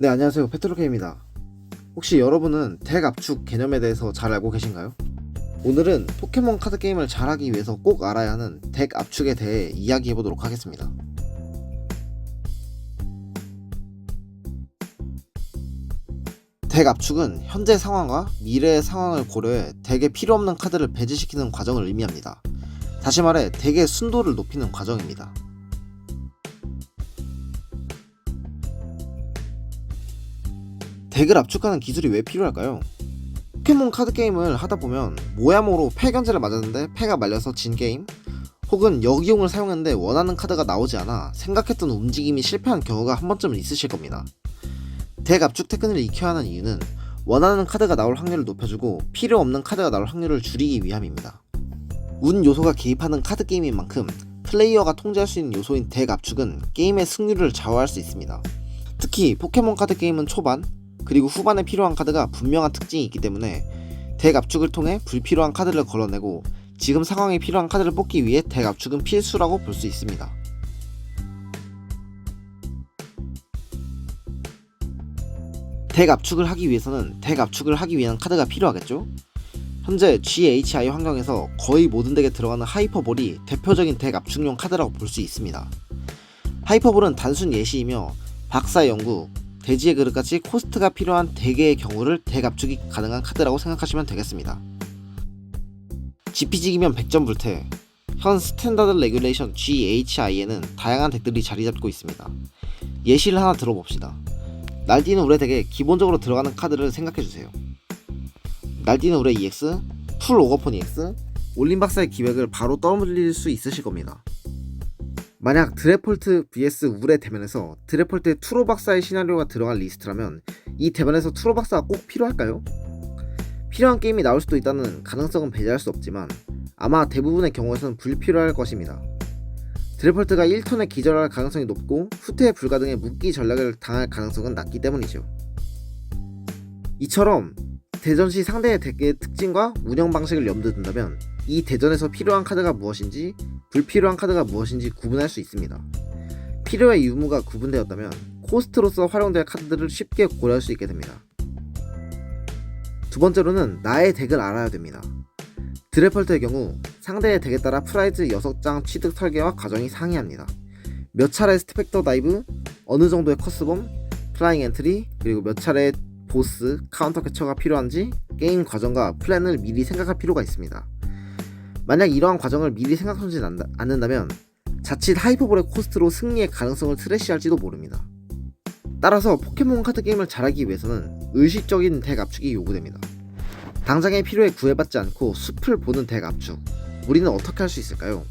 네, 안녕하세요. 페트로케입니다. 혹시 여러분은 덱 압축 개념에 대해서 잘 알고 계신가요? 오늘은 포켓몬 카드 게임을 잘하기 위해서 꼭 알아야 하는 덱 압축에 대해 이야기해 보도록 하겠습니다. 덱 압축은 현재 상황과 미래의 상황을 고려해 덱에 필요 없는 카드를 배제시키는 과정을 의미합니다. 다시 말해 덱의 순도를 높이는 과정입니다. 덱을 압축하는 기술이 왜 필요할까요? 포켓몬 카드 게임을 하다 보면 모야모로 패 견제를 맞았는데 패가 말려서 진 게임 혹은 역이용을 사용했는데 원하는 카드가 나오지 않아 생각했던 움직임이 실패한 경우가 한 번쯤은 있으실 겁니다. 덱 압축 테크닉을 익혀야 하는 이유는 원하는 카드가 나올 확률을 높여주고 필요 없는 카드가 나올 확률을 줄이기 위함입니다. 운 요소가 개입하는 카드 게임인 만큼 플레이어가 통제할 수 있는 요소인 덱 압축은 게임의 승률을 좌우할 수 있습니다. 특히 포켓몬 카드 게임은 초반, 그리고 후반에 필요한 카드가 분명한 특징이 있기 때문에 덱 압축을 통해 불필요한 카드를 걸러내고 지금 상황에 필요한 카드를 뽑기 위해 덱 압축은 필수라고 볼 수 있습니다. 덱 압축을 하기 위해서는 덱 압축을 하기 위한 카드가 필요하겠죠? 현재 GHI 환경에서 거의 모든 덱에 들어가는 하이퍼볼이 대표적인 덱 압축용 카드라고 볼 수 있습니다. 하이퍼볼은 단순 예시이며 박사의 연구, 돼지의 그릇같이 코스트가 필요한 대개의 경우를 덱 압축이 가능한 카드라고 생각하시면 되겠습니다. GPG이면 100점 불태. 현 스탠다드 레귤레이션 GHI에는 다양한 덱들이 자리 잡고 있습니다. 예시를 하나 들어봅시다. 날뛰는 우레 덱에 기본적으로 들어가는 카드를 생각해주세요. 날뛰는 우레 EX, 풀 오거폰 EX, 올린 박사의 기획을 바로 떠올릴 수 있으실 겁니다. 만약 드래폴트 vs 우레 대면에서 드래폴트의 투로 박사의 시나리오가 들어간 리스트라면 이 대면에서 투로 박사가 꼭 필요할까요? 필요한 게임이 나올 수도 있다는 가능성은 배제할 수 없지만 아마 대부분의 경우에서는 불필요할 것입니다. 드래폴트가 1턴에 기절할 가능성이 높고 후퇴 불가 등의 묶기 전략을 당할 가능성은 낮기 때문이죠. 이처럼 대전 시 상대의 덱의 특징과 운영 방식을 염두에 둔다면 이 대전에서 필요한 카드가 무엇인지 불필요한 카드가 무엇인지 구분할 수 있습니다. 필요의 유무가 구분되었다면 코스트로서 활용될 카드들을 쉽게 고려할 수 있게 됩니다. 두 번째로는 나의 덱을 알아야 됩니다. 드래펄트의 경우 상대의 덱에 따라 프라이즈 6장 취득 설계와 과정이 상이합니다. 몇 차례 스펙터 다이브, 어느 정도의 커스범, 플라잉 엔트리, 그리고 몇 차례 보스, 카운터 캐처가 필요한지 게임 과정과 플랜을 미리 생각할 필요가 있습니다. 만약 이러한 과정을 미리 생각하지 않는다면 자칫 하이퍼볼의 코스트로 승리의 가능성을 트래시할지도 모릅니다. 따라서 포켓몬 카드 게임을 잘하기 위해서는 의식적인 덱 압축이 요구됩니다. 당장의 필요에 구애받지 않고 숲을 보는 덱 압축. 우리는 어떻게 할 수 있을까요?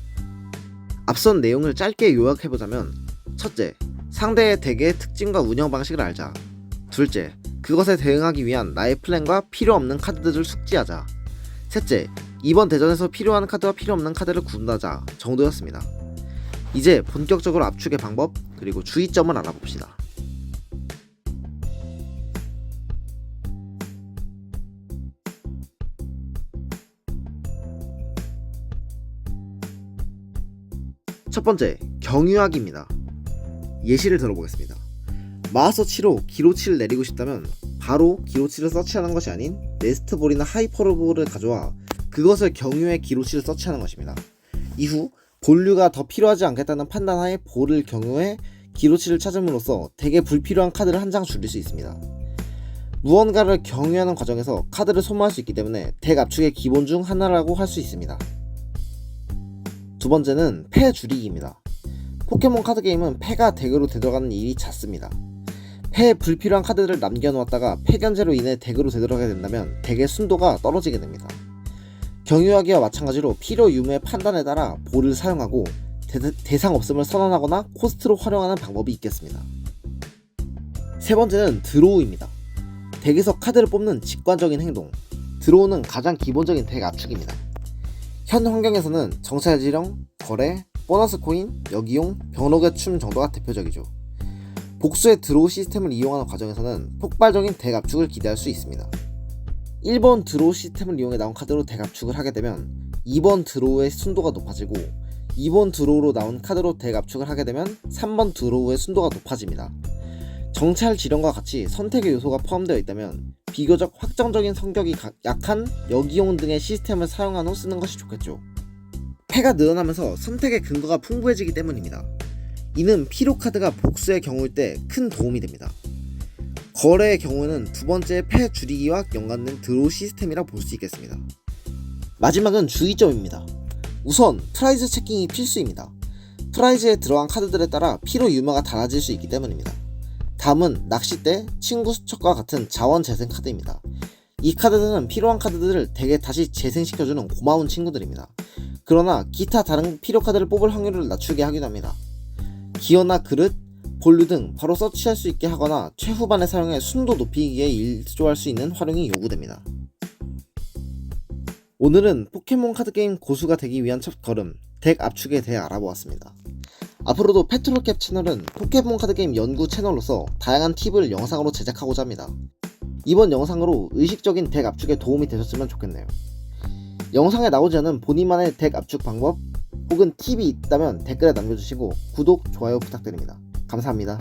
앞선 내용을 짧게 요약해보자면 첫째, 상대의 덱의 특징과 운영 방식을 알자. 둘째, 그것에 대응하기 위한 나의 플랜과 필요 없는 카드들을 숙지하자. 셋째, 이번 대전에서 필요한 카드와 필요 없는 카드를 구분하자 정도였습니다. 이제 본격적으로 압축의 방법 그리고 주의점을 알아봅시다. 첫 번째, 경유하기입니다. 예시를 들어보겠습니다. 마하서치로 기로치를 내리고 싶다면 바로 기로치를 서치하는 것이 아닌 네스트볼이나 하이퍼볼을 가져와 그것을 경유해 기로치를 서치하는 것입니다. 이후 본류가 더 필요하지 않겠다는 판단하에 볼을 경유해 기로치를 찾음으로써 대개 불필요한 카드를 한 장 줄일 수 있습니다. 무언가를 경유하는 과정에서 카드를 소모할 수 있기 때문에 덱 압축의 기본 중 하나라고 할 수 있습니다. 두 번째는 패 줄이기입니다. 포켓몬 카드 게임은 패가 덱으로 되돌아가는 일이 잦습니다. 패에 불필요한 카드들을 남겨놓았다가 패 견제로 인해 덱으로 되돌아가게 된다면 덱의 순도가 떨어지게 됩니다. 경유하기와 마찬가지로 필요 유무의 판단에 따라 볼을 사용하고 대, 상 없음을 선언하거나 코스트로 활용하는 방법이 있겠습니다. 세 번째는 드로우입니다. 덱에서 카드를 뽑는 직관적인 행동. 드로우는 가장 기본적인 덱 압축입니다. 현 환경에서는 정찰지령, 거래, 보너스 코인, 여기용, 병록의 춤 정도가 대표적이죠. 복수의 드로우 시스템을 이용하는 과정에서는 폭발적인 덱 압축을 기대할 수 있습니다. 1번 드로우 시스템을 이용해 나온 카드로 덱 압축을 하게 되면 2번 드로우의 순도가 높아지고 2번 드로우로 나온 카드로 덱 압축을 하게 되면 3번 드로우의 순도가 높아집니다. 정찰 지령과 같이 선택의 요소가 포함되어 있다면 비교적 확정적인 성격이 가- 약한 여기용 등의 시스템을 사용한 후 쓰는 것이 좋겠죠. 패가 늘어나면서 선택의 근거가 풍부해지기 때문입니다. 이는 피로 카드가 복수의 경우일 때 큰 도움이 됩니다. 거래의 경우에는 두 번째 패 줄이기와 연관된 드로우 시스템이라 볼 수 있겠습니다. 마지막은 주의점입니다. 우선 프라이즈 체킹이 필수입니다. 프라이즈에 들어간 카드들에 따라 피로 유마가 달라질 수 있기 때문입니다. 다음은 낚싯대, 친구 수첩과 같은 자원 재생 카드입니다. 이 카드들은 필요한 카드들을 대개 다시 재생시켜주는 고마운 친구들입니다. 그러나 기타 다른 필요 카드를 뽑을 확률을 낮추게 하기도 합니다. 기어나 그릇, 본류 등 바로 서치할 수 있게 하거나 최후반에 사용해 순도 높이기에 일조할 수 있는 활용이 요구됩니다. 오늘은 포켓몬 카드 게임 고수가 되기 위한 첫 걸음, 덱 압축에 대해 알아보았습니다. 앞으로도 페트롤캡 채널은 포켓몬 카드 게임 연구 채널로서 다양한 팁을 영상으로 제작하고자 합니다. 이번 영상으로 의식적인 덱 압축에 도움이 되셨으면 좋겠네요. 영상에 나오지 않은 본인만의 덱 압축 방법 혹은 팁이 있다면 댓글에 남겨주시고 구독, 좋아요 부탁드립니다. 감사합니다.